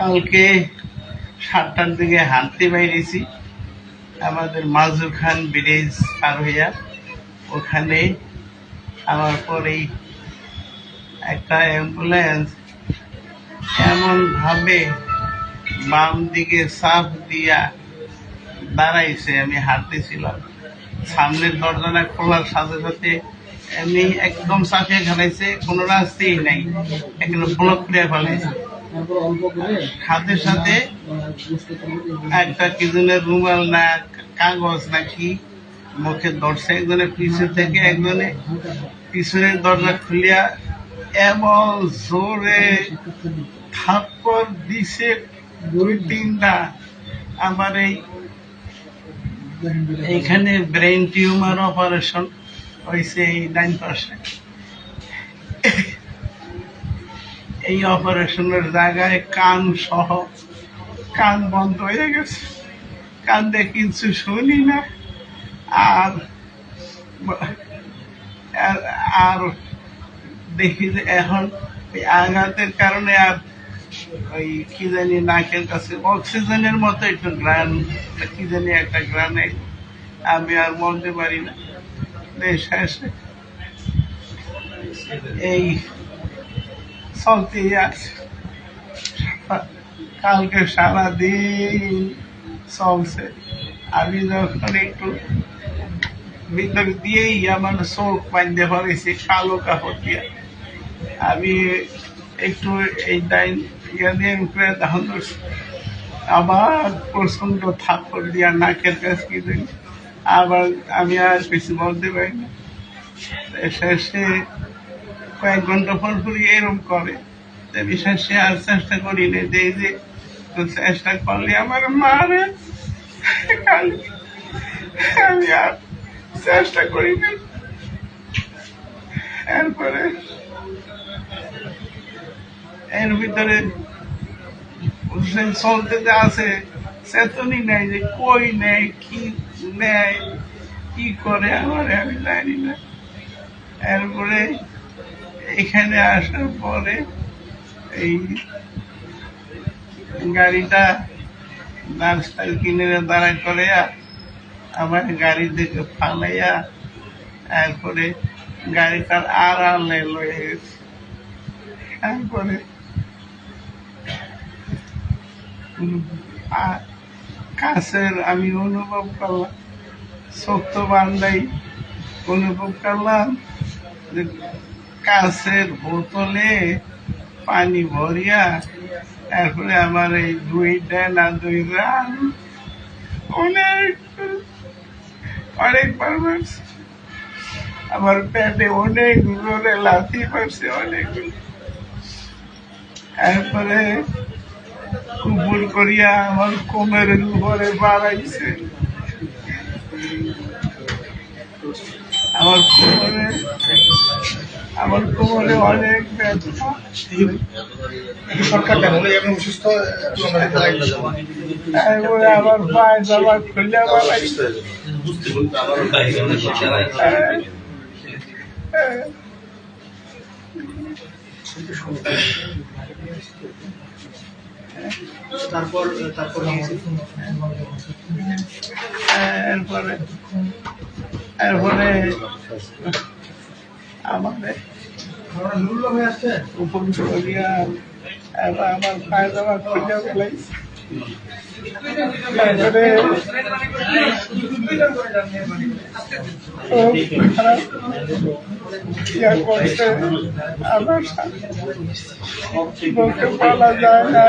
কালকে সাতটার দিকে হাঁটতে বাইরেছি। আমাদের মাজুর খান ব্রিজ পার হইয়া ওখানে আমার পরেই একটা অ্যাম্বুলেন্স এমন ভাবে বাম দিকে সাফ দিয়া দাঁড়াইছে, আমি হাঁটতেছিলাম। সামনের দরজাটা খোলার সাথে সাথে এমনি একদম চাপিয়ে খেলাইছে কোনো রাস্তাই নাই। একদম ব্লক করে ফেলাইছে। সাথে সাথে একটা কি জনের রুমাল না, কাগজ নাকি মুখে ধরছে, একজনের পিছন থেকে একজনে পিছনের দরজা খুলিয়া এমন জোরে থাপ্পর দিছে দুই তিনটা। আমার এই এখানে ব্রেন টিউমার অপারেশন হয়েছে এই ডাইন পাশে। এই অপারেশনের জায়গায় কান সহ কান বন্ধ হয়ে গেছে। কান দিয়ে কিছু শুনি না। আর আর- দেখি যে এখন ওই আঘাতের কারণে আর ওই কি জানি নাকের কাছে অক্সিজেনের মতো একটু গ্রান কি জানি একটা গ্রানে আমি আর বলতে পারি না। শেষে এই চলতেই আছে কালকে সারাদিন চলছে। আমি যখন একটু ভিতর দিয়েই আমার চোখ বাঁধতে পারেছি কালো কাপড় দিয়ে। আমি একটু এই ইয়া দিয়ে উপরে তখন আবার প্রচণ্ড থাপ্পড় দিয়া নাকের কাছে জানি, আবার আমি আর কিছু বলতে পারি শেষে কয়েক ঘণ্টা পর পর এরকম করে। আমি আর চেষ্টা করি না যে যে, তো চেষ্টা করলে আমার মারে। আমি আর চেষ্টা করি এরপরে, এর ভিতরে চলতে যে আছে চেতনই নেই যে কই নেই কি নেয়, কি করে, আমার আমি জানি না। এরপরে এখানে আসার পরে এই গাড়িটা নার্সাল কিনে দাঁড়া করে আমার গাড়ি থেকে ফালাইয়া তারপরে গাড়িটার আড়ালে লয়ে গেছে। তারপরে কাছের আমি অনুভব করলাম, শক্ত বান্ধাই অনুভব করলাম কাছের বোতলে পানি ভরিয়া তারপরে আমার এই দুই না দুই রান। অনেক, অনেকবার মারছে। আমার পেটে অনেক জোরে লাথি মারছে, অনেক। তারপরে কুপুর করিয়া আমার কোমরের উপরে বাড়াইছে। আমার কোমরে আমার কোমরে অনেক ব্যথা। লাগবে তারপরে আমার পায়ে জামা খুলে বাড়াইছে তারপর তারপর এরপরে এরপরে আমাদের করিয়া আমার ফেলাইছে তারপরে বলতে বলা যায় না।